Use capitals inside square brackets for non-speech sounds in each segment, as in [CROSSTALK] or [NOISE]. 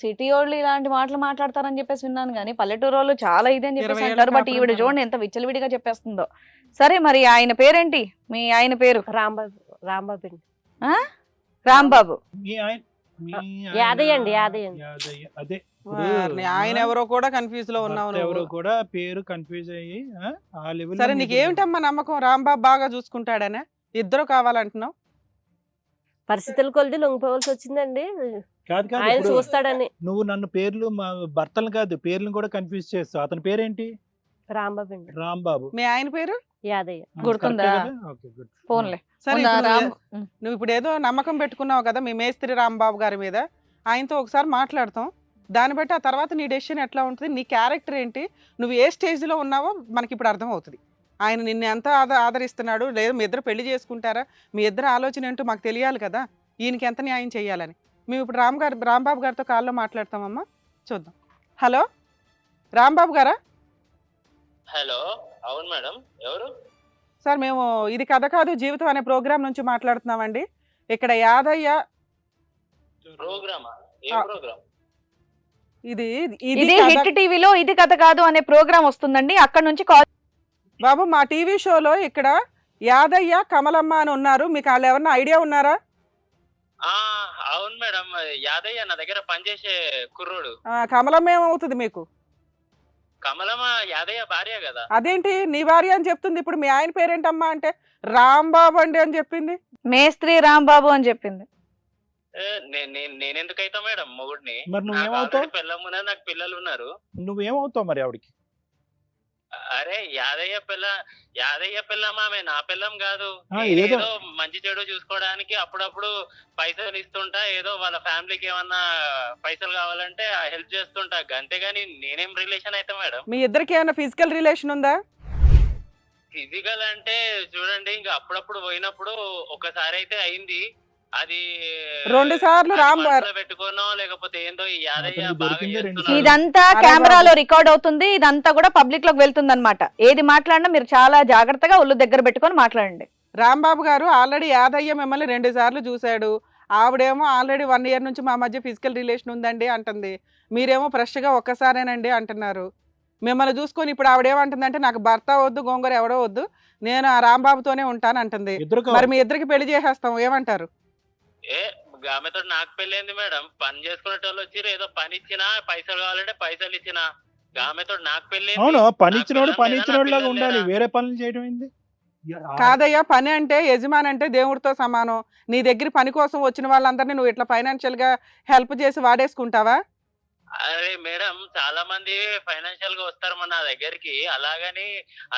City వాళ్ళు ఇలాంటి మాటలు మాట్లాడతారని చెప్పేసి విన్నాను కానీ పల్లెటూరు వాళ్ళు చాలా ఇది అని చెప్పేసి అంటారు. బట్ ఈవిడ. చూడండి ఎంత విచ్చలవిడిగా చెప్పేస్తుందో. సరే మరి ఆయన పేరేంటి? మీ ఆయన పేరు? రాంబాబు రాంబాబు అండి. రాంబాబు. మీ ఆయన మీ యాదయ్య ఆయన- అండి, యాదయ్య. అదే. ఆయన ఎవరో కూడా కన్ఫ్యూజ్లో ఉన్నావు ఎవరో. కూడా పేరు కన్ఫ్యూజ్ అయ్యి ఆ, ఆ లెవెల్ సరే నీకు ఏమిటమ్మా నమ్మకం? రాంబాబు బాగా చూసుకుంటాడనే? ఇద్దరు కావాలంటున్నావు? పరిస్థితుల కొలిది లొంగిపోవాల్సి వచ్చిందండి. కాదు కాదు. ఆయన చూస్తాడని. నువ్వు నన్ను పేర్లు మా భర్తలు కాదు పేర్లను కూడా కన్ఫ్యూజ్ చేస్తావు. అతని పేరేంటి? రాంబాబు అండి రాంబాబు. మీ ఆయన పేరు? యాదయ్య. గుర్తుందా? కరెక్టే కదా? ఫోన్లే సరే ఉందా ఇప్పుడు రామ్? నువ్వు- నువ్వు ఇప్పుడు ఏదో నమ్మకం పెట్టుకున్నావు కదా మీ మేస్త్రి రాంబాబు గారి మీద. ఆయనతో ఒకసారి మాట్లాడతాం. దాన్ని బట్టి ఆ తర్వాత నీ డెసిషన్ ఎట్లా ఉంటుంది? నీ క్యారెక్టర్ ఏంటి? నువ్వు ఏ స్టేజ్లో ఉన్నావో మనకి ఇప్పుడు అర్థం అవుతుంది ఆయన నిన్ను ఎంత ఆద ఆదరిస్తున్నాడు? లేదు మీ ఇద్దరు పెళ్ళి చేసుకుంటారా? మీ ఇద్దరు ఆలోచన ఏంటో మాకు తెలియాలి కదా. ఈయనకి ఎంత న్యాయం చేయాలని? మేము ఇప్పుడు రామ్ గారు రాంబాబు గారితో కాల్లో మాట్లాడతామమ్మా. చూద్దాం. హలో? రాంబాబు గారా? హలో అవును మేడం. ఎవరు? సార్ మేము ఇది కథ కాదు జీవితం అనే ప్రోగ్రామ్ నుంచి మాట్లాడుతున్నామండి. ఇక్కడ యాదయ్య ప్రోగ్రామా? ఏ ఆ. ప్రోగ్రామ్? ఇది ఇది హిట్ టీవీలో ఇది కథ కాదు అనే ప్రోగ్రామ్ వస్తుందండి. అక్కడ నుంచి కాల్ బాబు మా టీవీ షోలో ఇక్కడ యాదయ్య కమలమ్మ అని ఉన్నారు. మీకు వాళ్ళు ఎవరన్నా ఐడియా ఉన్నారా? అవును మేడం. యాదయ్య నా దగ్గర పనిచేసే కుర్రోడు. ఆ, కమలమ్మ ఏమవుతుంది మీకు? కమలమ్మ యాదయ్య భార్య కదా. అదేంటి? నీ భార్య అని చెప్తుంది. ఇప్పుడు మీ ఆయన పేరేంటమ్మా అంటే? రాంబాబు అండి అని చెప్పింది. మేస్త్రి రాంబాబు అని చెప్పింది. ఏ, నే- నే- నేనెందుకైతా మేడం మొగుడిని? పెళ్ళమున్నా నాకు పిల్లలు ఉన్నారు నువ్వేమవుతావు మరి ఆవిడకి? అరే యాదయ్య పిల్ల యాదయ్య పిల్లం ఆమె నా పిల్లం కాదు. ఏదో మంచి చెడు చూసుకోవడానికి అప్పుడప్పుడు పైసలు ఇస్తుంటా ఏదో వాళ్ళ ఫ్యామిలీకి ఏమన్నా పైసలు కావాలంటే హెల్ప్ చేస్తుంటా. అంతేగాని నేనేం రిలేషన్ అయితే మేడం? మీ ఇద్దరికి ఏమైనా ఫిజికల్ రిలేషన్ ఉందా? ఫిజికల్ అంటే చూడండి ఇంకా అప్పుడప్పుడు పోయినప్పుడు ఒకసారి అయితే అయింది. అది రెండు సార్లు రామ్ పెట్టుకోనో లేకపోతే ఏందో ఈ యాదయ్య అతనికి బాగా దొరికిందే రెండు చేస్తున్నాడు. ఇదంతా కెమెరాలో రికార్డ్ అవుతుంది ఇదంతా కూడా పబ్లిక్లోకి వెళ్తుంది అనమాట ఏది మాట్లాడినా మీరు చాలా జాగ్రత్తగా ఒళ్ళు దగ్గర పెట్టుకొని మాట్లాడండి. రాంబాబు గారు ఆల్రెడీ యాదయ్య మిమ్మల్ని రెండు సార్లు చూశాడు. ఆవిడేమో ఆల్రెడీ వన్ ఇయర్ నుంచి మా మధ్య ఫిజికల్ రిలేషన్ ఉందండి అంటుంది. మీరేమో ఫ్రెష్గా ఒక్కసారేనండి అంటున్నారు. మిమ్మల్ని చూసుకొని ఇప్పుడు ఆవిడేమంటుందంటే నాకు భర్త వద్దు గోంగూర ఎవడో వద్దు. నేను ఆ రాంబాబుతోనే ఉంటాను అంటుంది. ఇద్దరు మరి మీ ఇద్దరికి పెళ్ళి చేసేస్తాం ఏమంటారు? ఏ ఆమెతో నాకు పెళ్ళైంది మేడం. పని చేసుకునేటోళ్ళు వచ్చి ఏదో పని ఇచ్చినా పైసలు కావాలంటే పైసలు ఇచ్చినా. ఆమెతో నాకు పెళ్ళైంది. అవును పని ఇచ్చినోడు పని లేదా, ఇచ్చినోడు లాగా నా ఉండాలి వేరే పనులు చేయడం ఏంది? కాదయ్యా పని అంటే యజమాని అంటే దేవుడితో సమానం. నీ దగ్గర పని కోసం వచ్చిన వాళ్ళందరినీ నువ్వు ఇట్లా ఫైనాన్షియల్గా హెల్ప్ చేసి వాడేసుకుంటావా? అరే మేడం చాలా మంది ఫైనాన్షియల్గా వస్తారు మన దగ్గరికి. అలాగని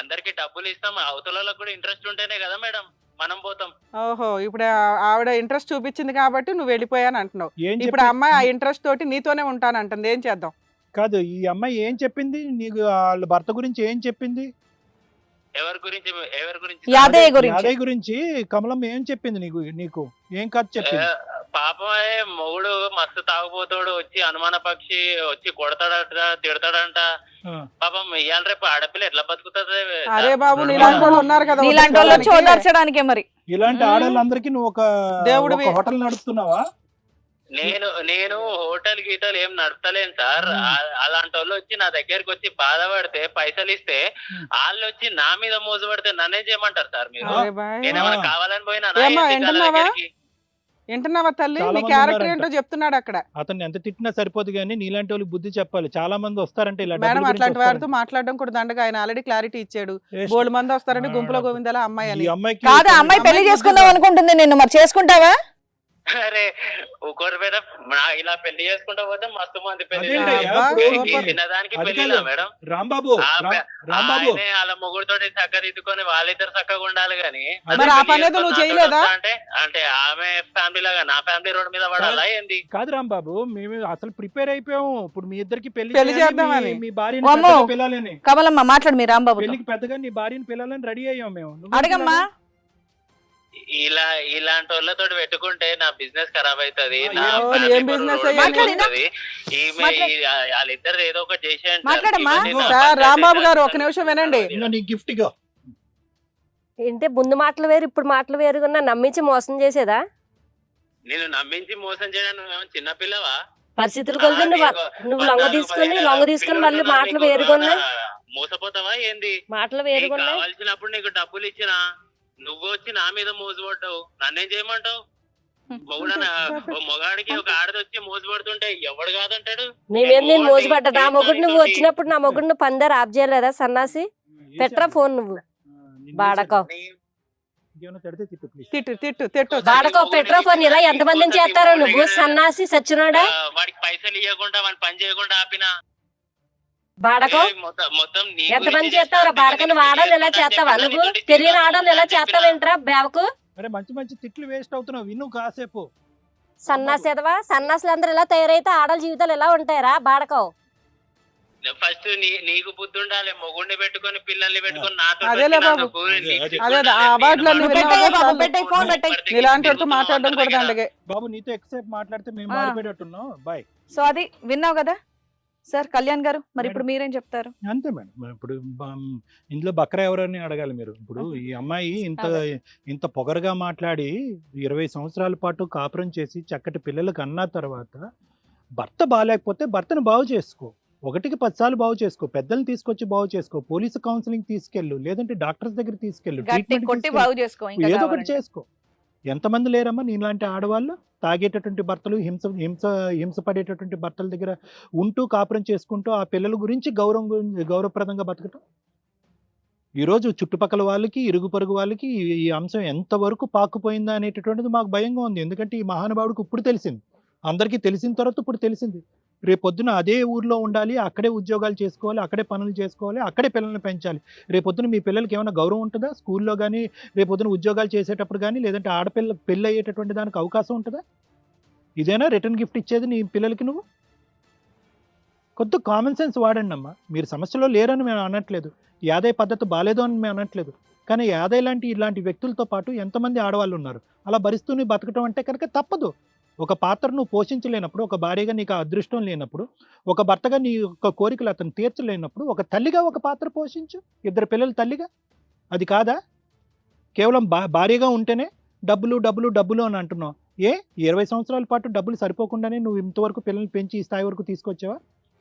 అందరికి డబ్బులు ఇస్తాం. అవతల కూడా ఇంట్రెస్ట్ ఉంటేనే కదా మేడం. మనం పోతాం. ఓహో ఇప్పుడు ఆవిడ ఇంట్రెస్ట్ చూపించింది కాబట్టి నువ్వు వెళ్ళిపోయాను అంటున్నావు. ఏం ఇప్పుడు చెప్పి- అమ్మాయి ఆ ఇంట్రెస్ట్ తోటి నీతోనే ఉంటాను అంటుంది. ఏం చేద్దాం? కాదు ఈ అమ్మాయి ఏం చెప్పింది? నీకు వాళ్ళ భర్త గురించి ఏం చెప్పింది? ఎవరి గురించి? ఎవరి గురించి? యాదయ్య గురించి. యాదయ్య గురించి కమలం ఏం చెప్పింది నీకు? నీకు ఏం కథ చెప్పింది? ఏ, పాపమే మొగుడు మస్తు తాగుపోతాడు వచ్చి అనుమాన పక్షి వచ్చి కొడతాడట తిడతాడంట. పాపం ఇవాళ రేపు ఆడపిల్ల ఎట్లా బతుకుతుంది అరే బాబు నీలాంటి వాళ్ళు ఉన్నారు కదా నీలాంటి వాళ్ళు వచ్చి వదిలించుకోవడానికి. ఓదార్చడానికే మరి ఇలాంటి. ఆడవాళ్ళందరికీ నువ్వు ఒక దేవుడివి. ఒక హోటల్ నడుపుతున్నావా నేను నేను హోటల్ గీటల్ ఏం నడపలేను సార్ అలాంటి వాళ్ళు వచ్చి నా దగ్గరికి వచ్చి బాధపడితే పైసలు ఇస్తే. వాళ్ళు వచ్చి నా మీద మోజు పడితే నన్నేం చేయమంటారు సార్ మీరు ఆ. కావాలని పోయినా వింటున్నావా? తల్లి చాలా నీ మంది క్యారెక్టర్ ఉన్నారంట. ఏంటో చెప్తున్నాడు అక్కడ అతన్ని ఎంత తిట్టినా సరిపోదు కానీ నీలాంటి వాళ్ళకి బుద్ధి చెప్పాలి చాలా మంది వస్తారంటే ఇలా మేడం డబ్బుల గురించి అట్లాంటి వారితో వస్తారంట. మాట్లాడడం కూడా దండగా ఆయన ఆల్రెడీ క్లారిటీ ఇచ్చాడు Waste. బోల్డ్ మంది వస్తారంటే ఆ, గుంపులో గోవిందాల అమ్మాయి అని ఈ అమ్మాయికి కాదు ఆ అమ్మాయి పెళ్ళి చేసుకుందాం అనుకుంటుంది నిన్ను మరి చేసుకుంటావా అరే ఒకరి మీద ఇలా పెళ్ళి చేసుకుంటా పోతే మస్తు మంది పెళ్ళి. చిన్నదానికి పెళ్ళిలా కాదు. మేడం. రాంబాబు రాంబాబు. ఆయనే వాళ్ళ ముగ్గురుతో చక్కదిద్దుకొని వాళ్ళిద్దరు చక్కగా ఉండాలి గాని? అంటే అంటే ఆమె ఫ్యామిలీ లాగా నా ఫ్యామిలీ రోడ్ మీద పడాలా ఏంది? కాదు రాంబాబు మేము అసలు ప్రిపేర్ అయిపోయాము. ఇప్పుడు మీ ఇద్దరికి పెళ్ళి పెళ్ళి చేద్దామని. మీ- భార్యని పిల్లాలని. కమలమ్మ మాట్లాడు మీ రాంబాబు పెళ్ళికి పెద్దగా నీ భార్యని పిల్లాలని రెడీ అయ్యాం మేము. అడగమ్మా. ఇలా ఇలాంటి వాళ్ళతో పెట్టుకుంటే నా బిజినెస్ ఖరాబ్ అవుతుంది నా వాళ్ళిద్దరు ఏదో ఒకటి చేసేయండి రాంబాబు గారు. ఒక నిమిషం వినండి. ఇంకా నీ గిఫ్ట్గా. ఏంటి ముందు మాటలు వేరు ఇప్పుడు మాటలు వేరుగా నమ్మించి మోసం చేసేదా? నేను నమ్మించి మోసం చేయడానికి చిన్నపిల్లవా? పరిస్థితులు కొలిది నువ్వు లొంగ తీసుకొని లొంగ తీసుకొని మళ్ళీ మాటలు వేరుగున్నాయి మోసపోతావా ఏంది? మాటలు వేరుగున్నాయి కావాల్సినప్పుడు నీకు డబ్బులు ఇచ్చినా నువ్వు వచ్చి నా మీద మోసపడ్డావు. నన్నేం చేయమంటావు? [LAUGHS] మొగాడికి ఒక ఆడది వచ్చి మోసపడుతుంటే ఎవడు కాదంటాడు? నీ మీద నేను మోసపడ్డా? నా మొగుడు నువ్వు వచ్చినప్పుడు నా మొగుడిని పందారు ఆఫ్ చేయలేదా సన్నాసి? పెట్రా ఫోన్ నువ్వు? బాడకో. తిట్టు ప్లీజ్ తిట్టు తిట్టు బాడకో పెట్రా ఫోన్? ఇలా ఎంతమందిని చేస్తారో నువ్వు? సన్నాసి సచ్చినోడా? వాడికి పైసలు ఇవ్వకుండా వాడిని పని చేయకుండా ఆపినా? బాడకో? ఏ, మొత్తం- మొత్తం నీ ఎంతమంది గురించి చేస్తావురా? చేస్తా. బాడకను ఆడాలి ఎలా చేస్తావా? నువ్వు తెలియని ఆడాలి ఎలా చేస్తావేంట్రా బేవకు అరే మంచి మంచి తిట్లు వేస్ట్ అవుతున్నావు. విను కాసేపు. సన్నాసి ఎదవా సన్నాసులు అందరూ ఇలా తయారైతే ఆడల జీవితాలు ఎలా ఉంటాయరా బాడకో? ఫస్ట్ నీకు బుద్ధి ఉండాలి. మొగుడిని పెట్టుకొని పిల్లల్ని పెట్టుకొని నాతో మాట్లాడడం కూడా బాబు నీతో ఎక్కువసేపు మాట్లాడితే మేము బాయ్. సో అది విన్నావు కదా? సార్ కళ్యాణ్ గారు మరి ఇప్పుడు మీరేం చెప్తారు? అంతే మేడం. ఇప్పుడు ఇందులో బక్రా ఎవరని అడగాలి మీరు. ఇప్పుడు ఈ అమ్మాయి ఇంత ఇంత పొగరుగా మాట్లాడి ఇరవై సంవత్సరాల పాటు కాపురం చేసి చక్కటి పిల్లలకు అన్న తర్వాత భర్త బాగాలేకపోతే భర్తను బాగు చేసుకో. ఒకటికి పదిసార్లు బాగు చేసుకో. పెద్దల్ని తీసుకొచ్చి బాగు చేసుకో. పోలీసు కౌన్సిలింగ్ తీసుకెళ్ళు. లేదంటే డాక్టర్స్ దగ్గర తీసుకెళ్ళు. ఏదో ఒకటి. చేసుకో. ఎంతమంది లేరమ్మా నీలాంటి ఆడవాళ్ళు? తాగేటటువంటి భర్తలు హింస హింస హింస పడేటటువంటి భర్తల దగ్గర ఉంటూ కాపురం చేసుకుంటూ ఆ పిల్లల గురించి గౌరవం గురించి గౌరవప్రదంగా బతకటం? ఈరోజు చుట్టుపక్కల వాళ్ళకి ఇరుగు పొరుగు వాళ్ళకి ఈ- ఈ అంశం ఎంతవరకు పాకుపోయిందా అనేటటువంటిది మాకు భయంగా ఉంది. ఎందుకంటే ఈ మహానుభావుడికి ఇప్పుడు తెలిసింది. అందరికీ తెలిసిన తర్వాత ఇప్పుడు తెలిసింది. రేపొద్దున అదే ఊర్లో ఉండాలి అక్కడే ఉద్యోగాలు చేసుకోవాలి అక్కడే పనులు చేసుకోవాలి అక్కడే పిల్లల్ని పెంచాలి. రేపు పొద్దున మీ పిల్లలకి ఏమైనా గౌరవం ఉంటుందా? స్కూల్లో కానీ రేపొద్దున ఉద్యోగాలు చేసేటప్పుడు కానీ లేదంటే ఆడపిల్ల పెళ్ళి అయ్యేటటువంటి దానికి అవకాశం ఉంటుందా? ఇదేనా రిటర్న్ గిఫ్ట్ ఇచ్చేది నీ పిల్లలకి నువ్వు? కొద్ది కామన్ సెన్స్ వాడండి అమ్మా. మీరు సమస్యలో లేరని మేము అనట్లేదు. యాదయ్య పద్ధతి బాగాలేదు అని మేము అనట్లేదు. కానీ యాదయ్య లాంటి ఇలాంటి వ్యక్తులతో పాటు ఎంతమంది ఆడవాళ్ళు ఉన్నారు? అలా భరిస్తూనే బతకటం అంటే కనుక తప్పదు. ఒక పాత్ర నువ్వు పోషించలేనప్పుడు ఒక భార్యగా నీకు అదృష్టం లేనప్పుడు ఒక భర్తగా నీ యొక్క కోరికలు అతను తీర్చలేనప్పుడు ఒక తల్లిగా ఒక పాత్ర పోషించు ఇద్దరు పిల్లలు తల్లిగా? అది కాదా? కేవలం భా భార్యగా ఉంటేనే డబ్బులు డబ్బులు డబ్బులు అని అంటున్నావు. ఏ? ఇరవై సంవత్సరాల పాటు డబ్బులు సరిపోకుండానే నువ్వు ఇంతవరకు పిల్లల్ని పెంచి ఈ స్థాయి వరకు తీసుకొచ్చావా?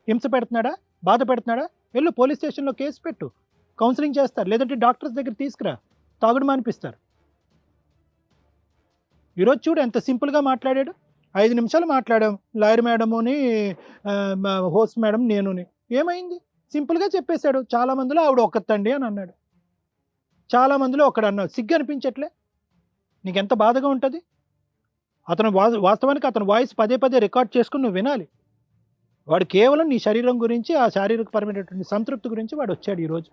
హింస పెడుతున్నాడా? బాధ పెడుతున్నాడా? వెళ్ళు పోలీస్ స్టేషన్లో కేసు పెట్టు. కౌన్సిలింగ్ చేస్తారు. లేదంటే డాక్టర్స్ దగ్గర తీసుకురా. తాగుడు మానిపిస్తారు. ఈరోజు చూడు ఎంత సింపుల్గా మాట్లాడాడు. ఐదు నిమిషాలు మాట్లాడాం. లాయర్ మేడముని హోస్ట్ మేడం నేనుని. ఏమైంది? సింపుల్గా చెప్పేశాడు. చాలా మందిలో ఆవిడ ఒక్కతండి అని అన్నాడు. చాలా మందిలో ఒకడు అన్నాడు. సిగ్గు అనిపించట్లే? నీకు ఎంత బాధగా ఉంటుంది? అతను వా వాస్తవానికి అతని వాయిస్ పదే పదే రికార్డ్ చేసుకుని నువ్వు వినాలి. వాడు కేవలం నీ శరీరం గురించి ఆ శారీరక పరమైనటువంటి సంతృప్తి గురించి వాడు వచ్చాడు ఈరోజు.